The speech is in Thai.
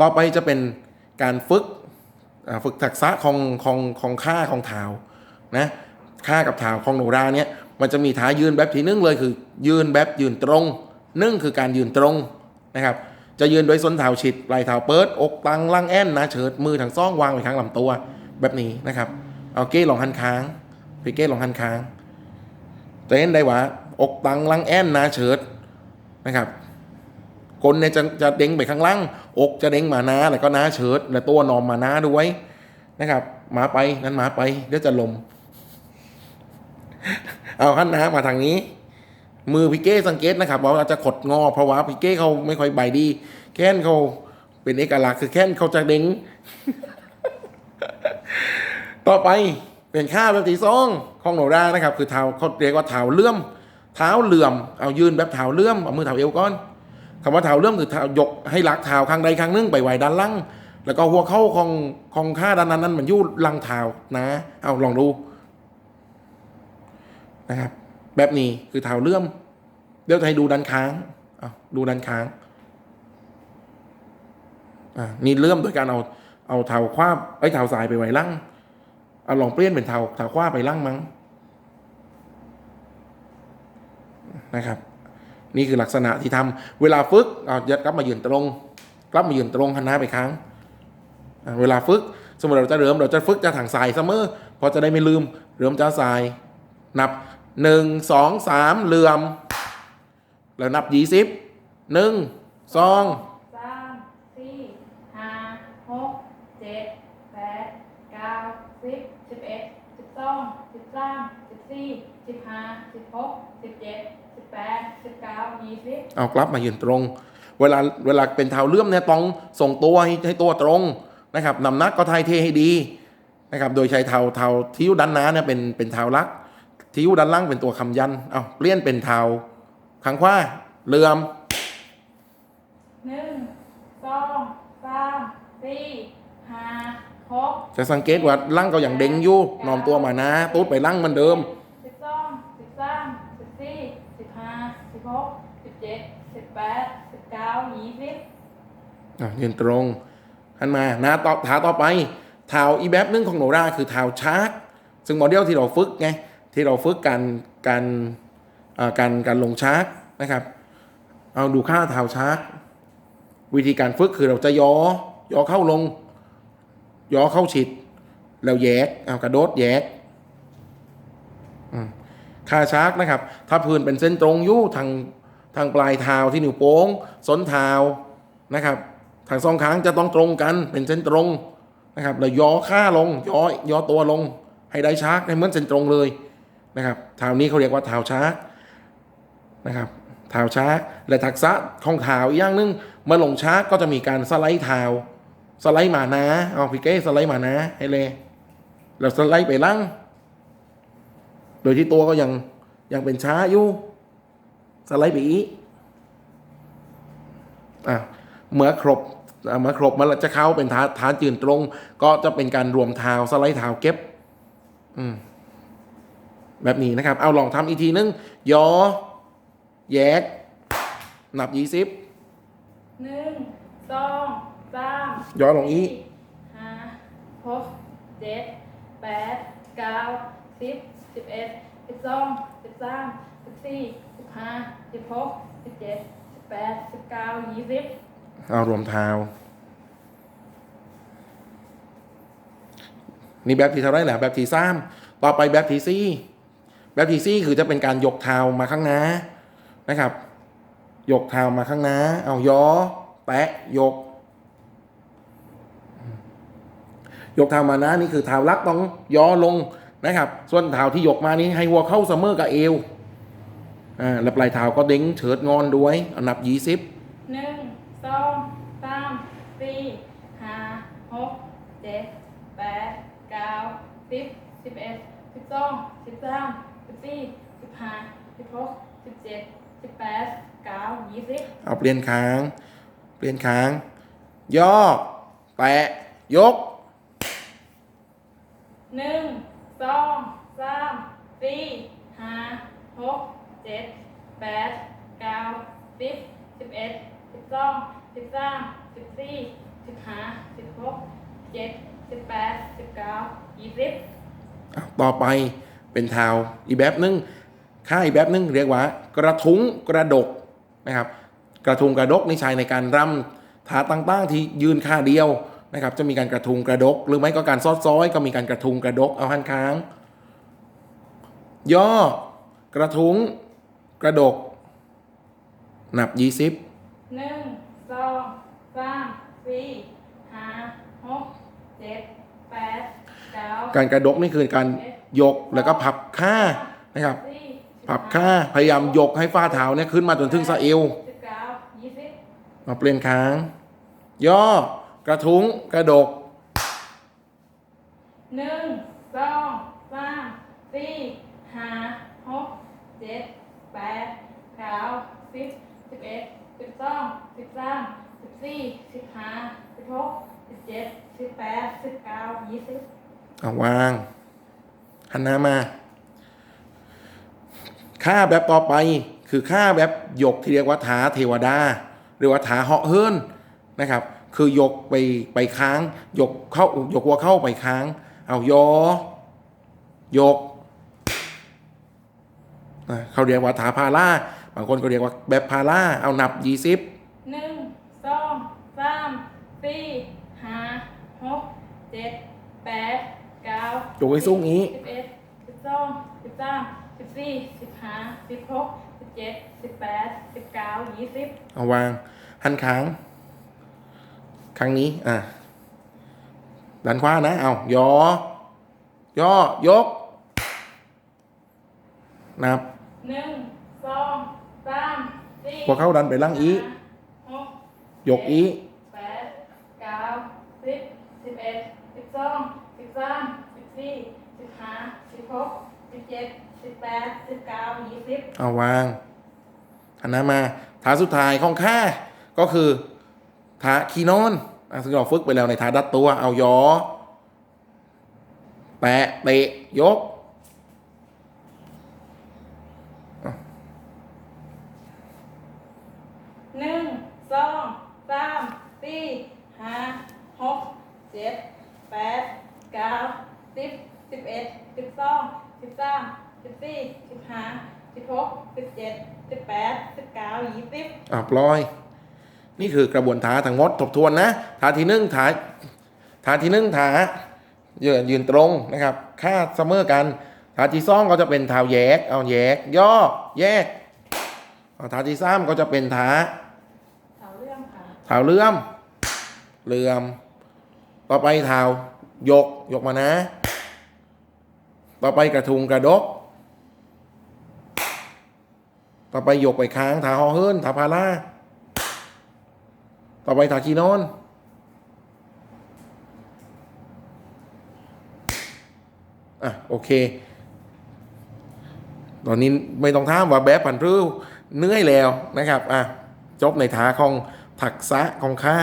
ต่อไปจะเป็นการฝึกฝึกทักษะของของของค่าของเท้านะค่ากับเท้าของโนราเนี่ยมันจะมีท่ายืนแบบที่หนึ่งเลยคือ ยืนแบบยืนตรงหนึ่งคือการยืนตรงนะครับจะยืนโดยส้นเท้าฉิดปลายเท้าเปิด อกตังล่างแอนนะเฉิดมือทั้งซ่องวางไว้ข้างลำตัว แบบนี้นะครับเอาเก้ลองหันค้างพี่เก้ลองหันค้างจะเห็นได้ว่า อกตังล่างแอนนะเฉิดนะครับ คนเนี่ยจะจะเด้งไปข้างล่าง อกจะเด้งมาน้าแล้วก็น้าเฉิดและตัวนอมมาน้าด้วยนะครับหมาไปนั่นหมาไปเดี๋ยวจะลม เอาขั้นน้ามาทางนี้ มือพี่เก้สังเกตนะครับว่าเราจะขดงอ เพราะว่าพี่เก้เขาไม่ค่อยใบดี แค้นเขาเป็นเอกลักษณ์คือแค้นเขาจะเด้งต่อไปเป็นข้าแบบที่สองของโนรานะครับ คือเท้าเขาเรียกว่าเท้าเลื่อมเท้าเหลื่อมเอายืนแบบเท้าเลื่อมเอามือเท้าเอวก่อน คำว่าเท้าเลื่อมคือเท้ายกให้หลักเท้าข้างใดข้างนึงไปไว้ด้านล่างแล้วก็หัวเข้าของของข้าด้านนั้นนั้นมันยู่ลังเท้านะ เอาลองดูนะครับ แบบนี้คือเท้าเลื่อม เดี๋ยวจะให้ดูด้านค้างเอาดูด้านค้างอ่านี่เลื่มโดยการเอาเอาเท้าขว้าไอ้เท้าซ้ายไปไว้ล่างเอาลองเปลี่ยนเป็นเท้าเท้าขว้าไปล่างมั้งนะครับ นี่คือลักษณะที่ทำเวลาฝึกเอายัดกลับมายืนตรงกลับมายืนตรงหันหน้าไปค้างเวลาฝึก สมมติเราจะเริ่มเราจะฝึกจะทางสายเสมอพอจะได้ไม่ลืมเริ่มจะสาย นับหนึ่งสองสามเหลื่อม แล้วนับยี่สิบหนึ่งสอง สามสี่ห้าหกเจ็ดแปดเก้าสิบสิบเอ็ดสิบสองสิ บสามสิบสี่สิบห้าสิบหกสิบเจ็ดสิบแปดสิบเก้ายี่สิบเอากลับมายืนตรง เวลาเวลาเป็นเท้าเลื่อมเนี่ยต้องส่งตัวให้ให้ตัวตรงนะครับนำหนักก็ทายเทให้ดีนะครับโดยใช้เท้าเท้าที่อยู่ด้านหน้าเนี่ยเป็นเป็นเท้าลักที่อยู่ด้านล่างเป็นตัวคำยันเอาเปลี่ยนเป็นเท้าข้างขวาเหลื่อมหนึ่งสองสามสี่ห้าหก จะสังเกตว่าล่างก็อย่างเด้งอยู่นอมตัวมานะตูดไปล่างเหมือนเดิมสิบสองสิบสามสิบสี่สิบห้าสิบหกสิบเจ็ดสิบแปดสิบเก้ายี่สิบอะยืนตรงหันมานะต่อเท้าต่อไปเท้าอีแบบหนึงของโนราคือเท้าชาร์กซึ่งโมเดลที่เราฝึกไงที่เราฝึกการการเอ่อการการลงชาร์กนะครับ เอาดูค่าเท้าชาร์กวิธีการฝึกคือเราจะย่อย่อเข้าลง ย่อเข้าฉิด แล้วแยกเอากระโดดแยกอืมค่าชาร์กนะครับ ถ้าพื้นเป็นเส้นตรงยู่ทางทางปลายเท้าที่นิ้วโป้งส้นเท้านะครับทางสองข้างจะต้องตรงกันเป็นเส้นตรงนะครับแล้วย่อข้าลงย่อย่อตัวลง ให้ได้ชาร์กให้เหมือนเส้นตรงเลยนะครับเท้านี้เขาเรียกว่าเท้าชาร์กนะครับเท้าชาร์กและทักษะของเท้าอีกอย่างหนึงเมื่อลงชาร์กก็จะมีการสไลด์เท้า สไลด์มานะเอาพี่เก้สไลด์มานะให้เลยแล้วสไลด์ไปล่างโดยที่ตัวก็ยังยังเป็นช้าอยู่สไลด์ไปอีกอะเมื่อครบเมื่อครบมันจะเข้าเป็นฐานฐานจืนตรง ก็จะเป็นการรวมเท้าสไลด์เท้าเก็บ อืมแบบนี้นะครับ เอาลองทำอีกทีนึงยอ แยก นับยี่สิบหนึ่งสอง สามย้อนลงอีกสี่ห้าหกเจ็ดแปดเก้าสิบสิบเอ็ดสิบสองสิบสามสิบสี่สิบห้าสิบหกสิบเจ็ดสิบแปดสิบเก้ายี่สิบเอารวมเท้า นี่แบบที่เท่าไรแหละแบบที่สามต่อไปแบบที่สี่แบบที่สี่คือจะเป็นการยกเท้ามาข้างหน้านะครับ ยกเท้ามาข้างหน้า เอาย่อแปะยก ยกเท้ามานะนี่คือเท้าลักต้องย่อลงนะครับ ส่วนเท้าที่ยกมานี้ให้หัวเข้าเสมอกับเอวอ่าแล้วปลายเท้าก็เด้งเฉิดงอนด้วยเอานับยี่สิบหนึ่งสองสามสี่ห้าหกเจ็ดแปดเก้าสิบสิบเอ็ดสิบสองสิบสามสิบสี่สิบห้าสิบหกสิบเจ็ดสิบแปดเก้ายี่สิบเอาเปลี่ยนค้าง เปลี่ยนค้าง ย่อ แปะ ยก หนึ่งสองสามสี่ห้าหกเจ็ดแปดเก้าสิบสิบเอ็ดสิบสองสิบสามสิบสี่สิบห้าสิบหกเจ็ดสิบแปดสิบเก้ายี่สิบต่อไปเป็นเท้าอีกแบบหนึงค่าอีกแบบหนึงเรียกว่า กระทุ้งกระดกนะครับ กระทุงกระดกนี่ใช้ในการรำท่าต่างๆที่ยืนค่าเดียว นะครับจะมีการกระทุงกระดก หรือไม่ก็การซอดซ้อยก็มีการกระทุงกระดกเอาหันค้าง ย่อกระทุ้งกระดกนับยี่สิบหนึ่งสองสามสี่ห้าหกเจ็ดแปดเก้าการกระดกนี่คือการยกแล้วก็พับค่านะครับ สี่พับค่าพยายามยกให้ฝ่าเท้าเนี่ยขึ้นมาจนถึงสะเอวสิบเก้ายี่สิบมาเปลี่ยนค้าง ย่อ กระทุ้งกระดกหนึ่งสองสามสี่ห้าหกเจ็ดแปดเก้าสิบสิบเอ็ดสิบสองสิบสามสิบสี่สิบห้าสิบหกสิบเจ็ดสิบแปดสิบเก้ายี่สิบเอาวาง หันหน้ามา ค่าแบบต่อไปคือค่าแบบยกที่เรียกว่าท้าเทวดา หรือว่าท้าเหาะเฮิรนนะครับ คือยกไปไปค้าง ยกเข้ายกหัวเข้าไปค้าง เอายอยกอะเขาเรียกว่าท้าพาล่าบางคนก็เรียกว่าแบบพาล่าเอานับยี่สิบหนึ่งสองสามสี่ห้าหกเจ็ดแปดเก้ายกไว้สูงนี้สิบเอ็ดสิบสองสิบสามสิบสี่สิบห้าสิบหกสิบเจ็ดสิบแปดสิบเก้ายี่สิบเอาวางหันค้าง ครั้งนี้อะดันขวานะเอายอย่อยกนับหนึ่งสองสามสี่พอเข้าดันไปล่างอีห้าหกยกอีแปดเก้าสิบสิบเอ็ดสิบสองสิบสามสิบสี่สิบห้าสิบหกสิบเจ็ดสิบแปดสิบเก้ายี่สิบเอาวางหันหน้ามาฐานสุดท้ายของข้าก็คือ ฐานคีนอนอะซึ่งเราฝึกไปแล้วในฐานดัดตัว เอายอ แตะเตะยกหนึ่งสองสามสี่ห้าหกเจ็ดแปดเก้าสิบสิบเอ็ดสิบสองสิบสามสิบสี่สิบห้าสิบหกสิบเจ็ดสิบแปดสิบเก้ายี่สิบอะปล่อย นี่คือกระบวนท่าทั้งหมดทบทวนนะท่าที่หนึ่งท่าท่าที่หนึ่งท่ายืนยืนตรงนะครับค่าเสมอกันท่าที่สองก็จะเป็นเท้าแยก เอาแยก ย่อแยกเอาท่าที่สามก็จะเป็นท่าเสาเรื่องค่ะเท้าเลื่อมเลื่อม ต่อไปเท้ายกยกมานะ ต่อไปกระทุงกระดก ต่อไปยกไปค้างท้าหอเฮิรนท้าพารา ต่อไปทาคีนอนอะโอเค ตอนนี้ไม่ต้องถามว่าแบบผันพรื้เหนื่อยแล้วนะครับอะจบในท้าของถักษะของข้า